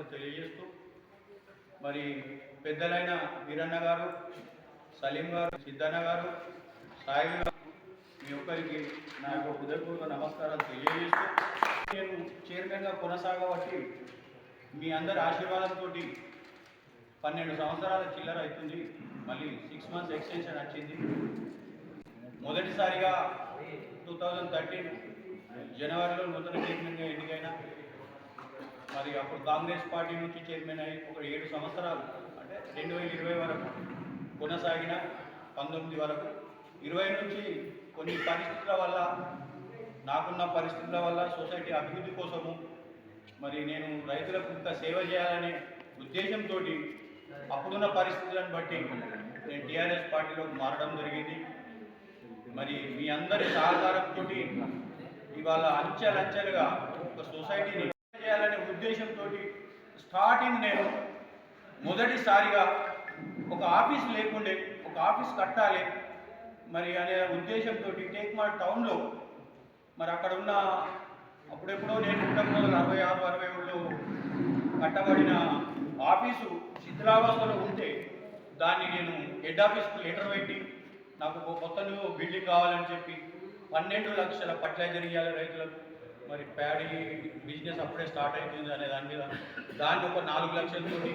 శుభాకాంక్షలు తెలియజేస్తూ మరి పెద్దలైన వీరన్న గారు సలీం గారు సిద్ధన్న గారు సాయి గారు మీ ఒక్కరికి నా యొక్క హృదయపూర్వక నమస్కారాలు తెలియజేస్తూ నేను చైర్మన్గా కొనసాగబట్టి మీ అందరి ఆశీర్వాదంతో పన్నెండు సంవత్సరాల చిల్లర అవుతుంది. మళ్ళీ సిక్స్ మంత్స్ ఎక్స్టెన్షన్ వచ్చింది. మొదటిసారిగా టూ థౌజండ్ థర్టీన్ జనవరిలో నూతన చైర్మన్గా ఎన్నికైన మరి అప్పుడు కాంగ్రెస్ పార్టీ నుంచి చైర్మన్ అయ్యి ఒక ఏడు సంవత్సరాలు అంటే రెండు వేల ఇరవై వరకు కొనసాగిన పంతొమ్మిది వరకు. ఇరవై నుంచి కొన్ని పరిస్థితుల వల్ల నాకున్న పరిస్థితుల వల్ల సొసైటీ అభివృద్ధి కోసము మరి నేను రైతులకు ఇంత సేవ చేయాలనే ఉద్దేశంతో అప్పుడున్న పరిస్థితులను బట్టి నేను టీఆర్ఎస్ పార్టీలోకి మారడం జరిగింది. మరి మీ అందరి సహకారంతో ఇవాళ అంచెలంచెలుగా ఒక సొసైటీ స్టార్టింగ్ నేను మొదటిసారిగా ఒక ఆఫీస్ లేకుండే ఒక ఆఫీస్ కట్టాలి మరి అనే ఉద్దేశంతో టేక్మార్ టౌన్లో మరి అక్కడ ఉన్న అప్పుడెప్పుడో నేను పంతొమ్మిది వందల అరవై ఆరు అరవై ఏడులో కట్టబడిన ఆఫీసు శిథిలావస్థలో ఉంటే దాన్ని నేను హెడ్ ఆఫీస్కు లెటర్ పెట్టి నాకు ఒక కొత్త బిల్డింగ్ కావాలని చెప్పి పన్నెండు లక్షల పట్ల ఇవ్వాలి రైతులకు. మరి ప్యాడీ బిజినెస్ అప్పుడే స్టార్ట్ అయిపోయింది అనే దాని మీద దాన్ని ఒక నాలుగు లక్షలతోటి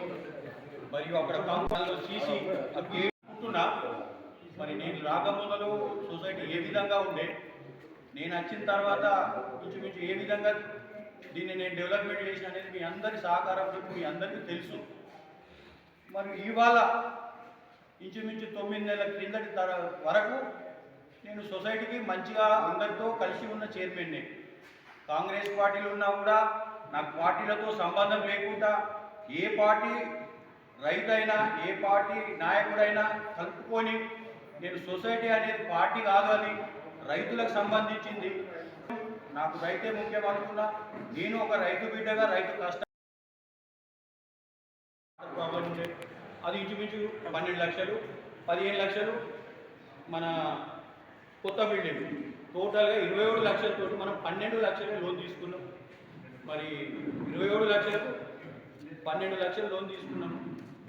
మరియు అక్కడ కంపెనీలో సీసీ ఉంటున్నా మరి నేను రాకముందలు సొసైటీ ఏ విధంగా ఉండే నేను వచ్చిన తర్వాత ఇంచుమించు ఏ విధంగా దీన్ని నేను డెవలప్మెంట్ చేసిన అనేది మీ అందరి సహకారంతో మీ అందరికీ తెలుసు. మరి ఇవాళ ఇంచుమించు తొమ్మిది నెలల క్రిందటి తర వరకు నేను సొసైటీకి మంచిగా అందరితో కలిసి ఉన్న చైర్మన్ని. కాంగ్రెస్ పార్టీలు ఉన్నా కూడా నాకు పార్టీలతో సంబంధం లేకుండా ఏ పార్టీ రైతైనా ఏ పార్టీ నాయకుడైనా కలుపుకొని నేను సొసైటీ అనేది పార్టీ కాదు అది రైతులకు సంబంధించింది. నాకు రైతే ముఖ్యం అనుకున్నా. నేను ఒక రైతు బిడ్డగా రైతు కష్టం అది ఇంచుమించు పన్నెండు లక్షలు పదిహేను లక్షలు మన కొత్త బిల్డింగ్. టోటల్గా ఇరవై ఏడు లక్షలతో మనం పన్నెండు లక్షలే లోన్ తీసుకున్నాం. మరి ఇరవై ఏడు లక్షలకు పన్నెండు లక్షలు లోన్ తీసుకున్నాం.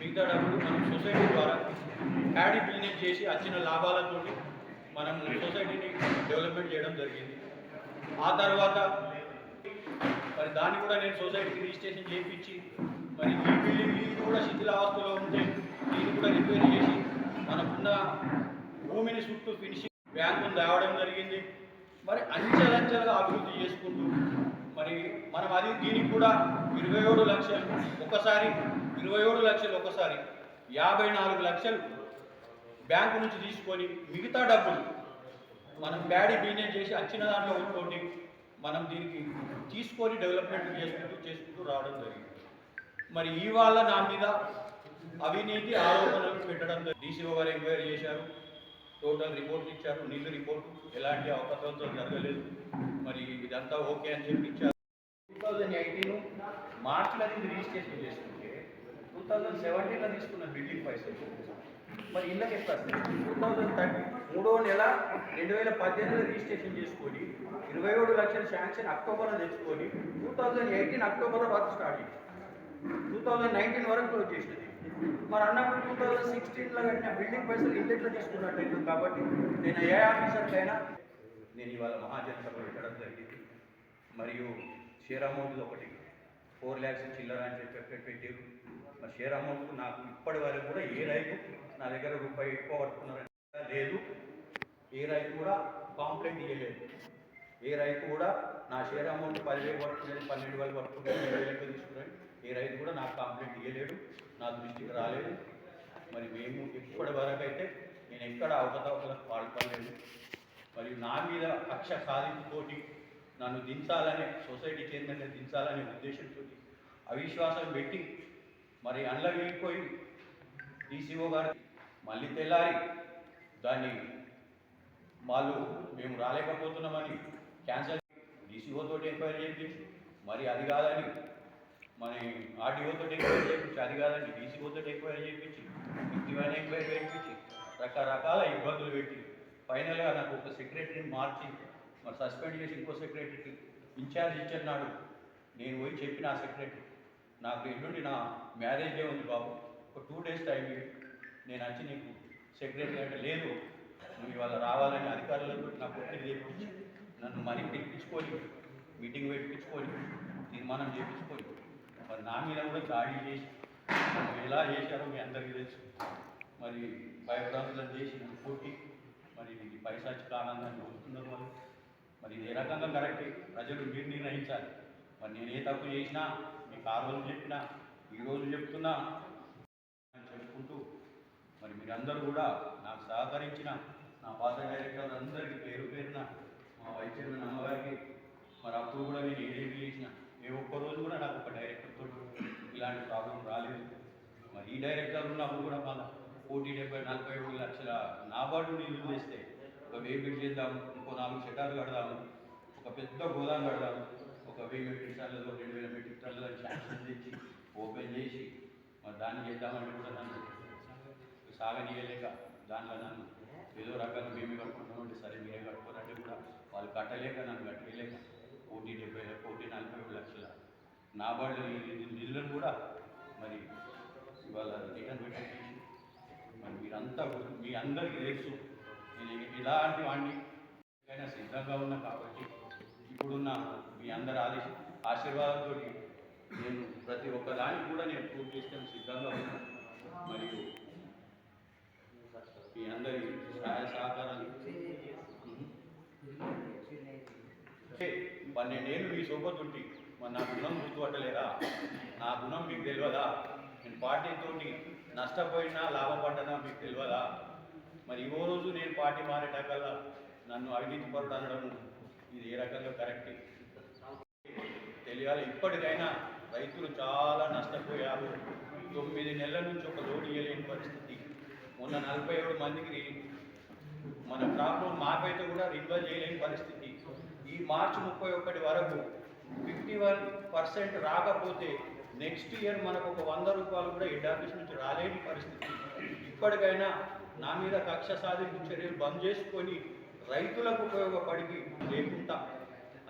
మిగతా డబ్బులు మనం సొసైటీ ద్వారా ప్యాడీ బిజినెస్ చేసి వచ్చిన లాభాలతో మనం సొసైటీని డెవలప్మెంట్ చేయడం జరిగింది. ఆ తర్వాత మరి దాన్ని కూడా నేను సొసైటీకి రిజిస్ట్రేషన్ చేయించి మరి ఈ బిల్డింగ్ ఇది కూడా శిథిలావస్థలో ఉంటే దీన్ని కూడా రిపేర్ చేసి మనకున్న భూమిని చుట్టూ ఫినిషింగ్ బ్యాంకులు తేవడం జరిగింది. మరి అంచెలంచెలుగా అభివృద్ధి చేసుకుంటూ మరి మనం అది దీనికి కూడా ఇరవై ఏడు లక్షలు ఒకసారి ఇరవై ఏడు లక్షలు ఒకసారి యాభై నాలుగు లక్షలు బ్యాంకు నుంచి తీసుకొని మిగతా డబ్బులు మనం బ్యాడీ బిజినెస్ చేసి వచ్చిన దాంట్లో ఉంచుకోండి మనం దీనికి తీసుకొని డెవలప్మెంట్ చేసుకుంటూ చేసుకుంటూ రావడం జరిగింది. మరి ఇవాళ నా మీద అవినీతి ఆరోపణలు పెట్టడం డీసీఓ గారు ఎంక్వైరీ చేశారు. టోటల్ రిపోర్ట్ ఇచ్చారు నీళ్ళు రిపోర్ట్ ఎలాంటి అవకాశాలతో జరగలేదు. మరి ఇదంతా ఓకే అని చెప్పి ఇచ్చారు. టూ థౌజండ్ ఎయిటీన్ మార్చిలో ఇది రిజిస్ట్రేషన్ చేసుకుంటే టూ థౌజండ్ సెవెంటీన్లో తీసుకున్న బిల్డింగ్ పైసలు మరి ఇళ్ళకి ఎట్లా టూ థౌజండ్ థర్టీ మూడో నెల రెండు వేల పద్దెనిమిదిలో రిజిస్ట్రేషన్ చేసుకొని ఇరవై ఏడు లక్షల శాంక్షన్ అక్టోబర్లో తెచ్చుకొని టూ థౌజండ్ ఎయిటీన్ అక్టోబర్లో వర్క్ స్టార్ట్ చేసి టూ థౌజండ్ నైన్టీన్ వరకు క్లోజ్ చేసినది. మరి అన్నప్పుడు టూ థౌజండ్ సిక్స్టీన్లో కట్టిన బిల్డింగ్ పైసలు ఇంట్లో తీసుకున్నట్టు కాబట్టి నేను ఏ ఆఫీసర్కైనా నేను ఇవాళ మహాజన సభ పెట్టడం జరిగింది. మరియు షేర్ అమౌంట్ ఒకటి. ఫోర్ ల్యాక్స్ చిల్లర అని చెప్పి పెట్టారు మరి షేర్ అమౌంట్ నాకు ఇప్పటి వరకు కూడా ఏ రైతు నా దగ్గర రూపాయి ఎక్కువ పడుతున్నారంటే లేదు. ఏ రైతు కూడా కాంప్లైంట్ ఇవ్వలేదు ఏ రైతు కూడా నా షేర్ అమౌంట్ పదివేలు పడుతుంది పన్నెండు వేలు పడుతుంది ఏడు వేలు తీసుకున్నాడు. ఏ రైతు కూడా నాకు కాంప్లైంట్ ఇవ్వలేడు నా దృష్టికి రాలేదు. మరి మేము ఇప్పటి వరకు అయితే నేను ఎక్కడ అవకతవకలకు పాల్పడలేదు. మరియు నా మీద కక్ష సాధింపుతోటి నన్ను దించాలనే సొసైటీ చైర్మన్గా దించాలనే ఉద్దేశంతో అవిశ్వాసం పెట్టి మరి అండ్ల వెళ్ళిపోయి డీసీఓ గారు మళ్ళీ తెల్లారి దాన్ని వాళ్ళు మేము రాలేకపోతున్నామని క్యాన్సల్ డీసీఓ తోటి ఎంక్వైరీ చేయించి మరి అది కాదని మరి ఆర్డీఓతో తోటి ఎంక్వైరీ చేయించి? అది కాదండి డీసీఓతో తోటి ఎంక్వైరీ చేయించి? ఇంటివైన ఎంక్వైరీ చేయించి రకరకాల ఇబ్బందులు పెట్టి ఫైనల్గా నాకు ఒక సెక్రటరీని మార్చి మరి సస్పెండ్ చేసి ఇంకో సెక్రటరీకి ఇన్ఛార్జ్ ఇచ్చన్నాడు. నేను పోయి చెప్పిన ఆ సెక్రటరీ నాకు ఎల్లుండి నా మ్యారేజ్ డే ఉంది బాబు ఒక టూ డేస్ టైం నేను వచ్చి నీకు సెక్రటరీ అంటే లేదు నువ్వు ఇవాళ రావాలని అధికారులతో నాకు ఒత్తిడి చేయించి నన్ను మనీ పిలిపించుకొని మీటింగ్ పెట్టించుకొని తీర్మానం చేయించుకొని మరి నా మీద కూడా దాడి చేసి ఎలా చేశారో మీ అందరికీ తెలుసు. మరి భయభ్రాంతులను చేసి నన్ను కొట్టి మరి ఇది పైశాచిక ఆనందాన్ని పొందుతున్నారు మరి మరి ఇది ఏ రకంగా కరెక్ట్? ప్రజలు మీరు నిర్ణయించాలి. మరి నేను ఏ తప్పు చేసినా మీకు ఆ రోజు చెప్పినా ఈ రోజు చెప్తున్నా అని చెప్పుకుంటూ మరి మీరందరూ కూడా నాకు సహకరించిన నా పాత డైరెక్టర్ అందరికీ పేరు పేరున మా వైస్ అమ్మగారికి మరి అప్పుడు కూడా నేను ఏదేమి చేసినా ఏ ఒక్క రోజు కూడా నాకు ఒక డైరెక్టర్తో ఇలాంటి ప్రాబ్లం రాలేదు. మరి ఈ డైరెక్టర్ ఉన్నప్పుడు కూడా మన కోటి డెబ్బై నలభై ఏడు లక్షల నాబార్డు నిధులు తెస్తే ఒక వెయ్యి బిడ్ చేద్దాం ఇంకో నాలుగు షటార్లు కడదాము ఒక పెద్ద గోదాం కడదాము ఒక వెయ్యి మెట్రిక్ టన్నులతో రెండు వేల మెట్రిక్ టన్నుల శాంక్షన్ తెచ్చి ఓపెన్ చేసి మరి దాన్ని చేద్దామంటే కూడా నన్ను సాగనీయలేక దాంట్లో నన్ను ఏదో రకంగా మేమే కట్టుకుంటామంటే సరే మీరే కట్టుకోరంటే కూడా వాళ్ళు కట్టలేక నన్ను కట్టలేక కోటి డెబ్బై కోటి నలభై ఏడు లక్షల నాబార్డు నిధులను కూడా మరి ఇవాళ రిటర్న్ పెట్టేసి మరి మీరంతా మీ అందరికీ తెలుసు. నేను ఇలాంటి వాడిని ఎక్కడైనా సిద్ధంగా ఉన్నా కాబట్టి ఇప్పుడున్న మీ అందరి ఆదేశ ఆశీర్వాదంతో నేను ప్రతి ఒక్క దానికి కూడా నేను పూర్తి చేస్తాను సిద్ధంగా ఉన్నాను మరియు మీ అందరి సహాయ సహకారాలు అంటే పన్నెండేళ్ళు మీ సోపతుంటి మరి నా గుణం గుర్తుపట్టలేరా నా గుణం మీకు తెలియదా నేను పార్టీతోటి నష్టపోయినా లాభపడ్డనా మీకు తెలియదా మరి ఓ రోజు నేను పార్టీ మారేటకల్లా నన్ను అవినీతి పరుడు అనడం ఇది ఏ రకంగా కరెక్ట్? తెలియాలి ఇప్పటికైనా రైతులు చాలా నష్టపోయారు. తొమ్మిది నెలల నుంచి ఒక లోడ్ ఇవ్వలేని పరిస్థితి. మొన్న నలభై ఏడు మందికి మన క్రాప్ లోన్ కూడా రిన్వల్ చేయలేని పరిస్థితి. ఈ మార్చి ముప్పై ఒకటి వరకు ఫిఫ్టీ వన్ పర్సెంట్ రాకపోతే నెక్స్ట్ ఇయర్ మనకు ఒక వంద రూపాయలు కూడా హెడ్ ఆఫీస్ నుంచి రాలేని పరిస్థితి. ఇప్పటికైనా నా మీద కక్ష సాధింపు చర్యలు బంద్ చేసుకొని రైతులకు ఉపయోగపడి లేకుండా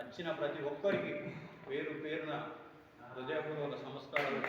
వచ్చిన ప్రతి ఒక్కరికి పేరు పేరున హృదయపూర్వక సంస్కారాలు